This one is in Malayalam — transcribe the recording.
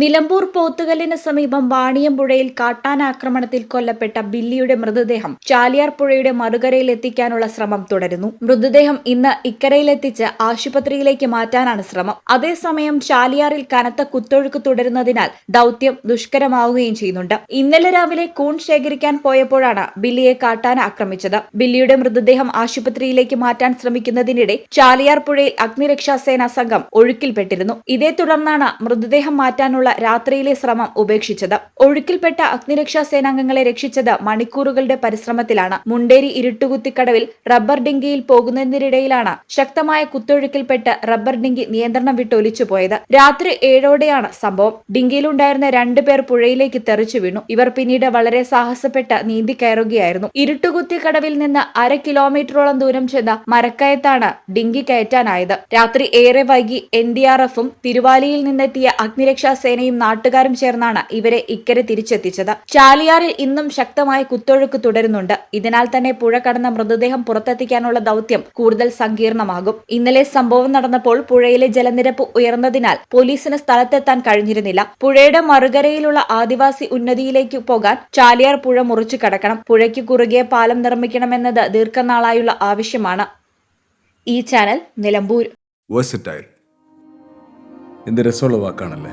നിലമ്പൂർ പോത്തുകല്ലിന് സമീപം വാണിയമ്പുഴയിൽ കാട്ടാനാക്രമണത്തിൽ കൊല്ലപ്പെട്ട ബില്ലിയുടെ മൃതദേഹം ചാലിയാർ പുഴയുടെ മറുകരയിൽ എത്തിക്കാനുള്ള ശ്രമം തുടരുന്നു. മൃതദേഹം ഇന്ന് ഇക്കരയിലെത്തിച്ച് ആശുപത്രിയിലേക്ക് മാറ്റാനാണ് ശ്രമം. അതേസമയം ചാലിയാറിൽ കനത്ത കുത്തൊഴുക്ക് തുടരുന്നതിനാൽ ദൌത്യം ദുഷ്കരമാവുകയും ചെയ്യുന്നുണ്ട്. ഇന്നലെ രാവിലെ കൂൺ ശേഖരിക്കാൻ പോയപ്പോഴാണ് ബില്ലിയെ കാട്ടാന ആക്രമിച്ചത്. ബില്ലിയുടെ മൃതദേഹം ആശുപത്രിയിലേക്ക് മാറ്റാൻ ശ്രമിക്കുന്നതിനിടെ ചാലിയാർ പുഴയിൽ അഗ്നിരക്ഷാസേന സംഘം ഒഴുക്കിൽപ്പെട്ടിരുന്നു. ഇതേ തുടർന്നാണ് മൃതദേഹം മാറ്റാനുള്ള രാത്രിയിലെ ശ്രമം ഉപേക്ഷിച്ചത്. ഒഴുക്കിൽപ്പെട്ട അഗ്നിരക്ഷാ സേനാംഗങ്ങളെ രക്ഷിച്ചത് മണിക്കൂറുകളുടെ പരിശ്രമത്തിലാണ്. മുണ്ടേരി ഇരുട്ടുകുത്തിക്കടവിൽ റബ്ബർ ഡിങ്കിയിൽ പോകുന്നതിനിടയിലാണ് ശക്തമായ കുത്തൊഴുക്കിൽപ്പെട്ട് റബ്ബർ ഡിങ്കി നിയന്ത്രണം വിട്ടൊലിച്ചു പോയത് രാത്രി ഏഴോടെയാണ് സംഭവം. ഡിങ്കിയിലുണ്ടായിരുന്ന രണ്ടുപേർ പുഴയിലേക്ക് തെറിച്ചു വീണു. ഇവർ പിന്നീട് വളരെ സാഹസപ്പെട്ട് നീന്തി കയറുകയായിരുന്നു. ഇരുട്ടുകുത്തിക്കടവിൽ നിന്ന് അര കിലോമീറ്ററോളം ദൂരം ചെന്ന മരക്കയത്താണ് ഡിങ്കി കയറ്റാനായത്. രാത്രി ഏറെ വൈകി എൻ ഡി ആർ എഫും തിരുവാലിയിൽ നിന്നെത്തിയ അഗ്നിരക്ഷാ സേനയും നാട്ടുകാരും ചേർന്നാണ് ഇവരെ ഇക്കരെ തിരിച്ചെത്തിച്ചത്. ചാലിയാറിൽ ഇന്നും ശക്തമായ കുത്തൊഴുക്ക് തുടരുന്നുണ്ട്. ഇതിനാൽ തന്നെ പുഴ കടന്ന മൃതദേഹം പുറത്തെത്തിക്കാനുള്ള ദൌത്യം കൂടുതൽ സങ്കീർണമാകും. ഇന്നലെ സംഭവം നടന്നപ്പോൾ പുഴയിലെ ജലനിരപ്പ് ഉയർന്നതിനാൽ പോലീസിന് സ്ഥലത്തെത്താൻ കഴിഞ്ഞിരുന്നില്ല. പുഴയുടെ മറുകരയിലുള്ള ആദിവാസി ഉന്നതിയിലേക്ക് പോകാൻ ചാലിയാർ പുഴ മുറിച്ചു കടക്കണം. പുഴയ്ക്ക് കുറുകെ പാലം നിർമ്മിക്കണമെന്നത് ദീർഘനാളായുള്ള ആവശ്യമാണ്. ഈ ചാനൽ നിലമ്പൂർ. എന്ത് രസമുള്ള വാക്കാണല്ലേ?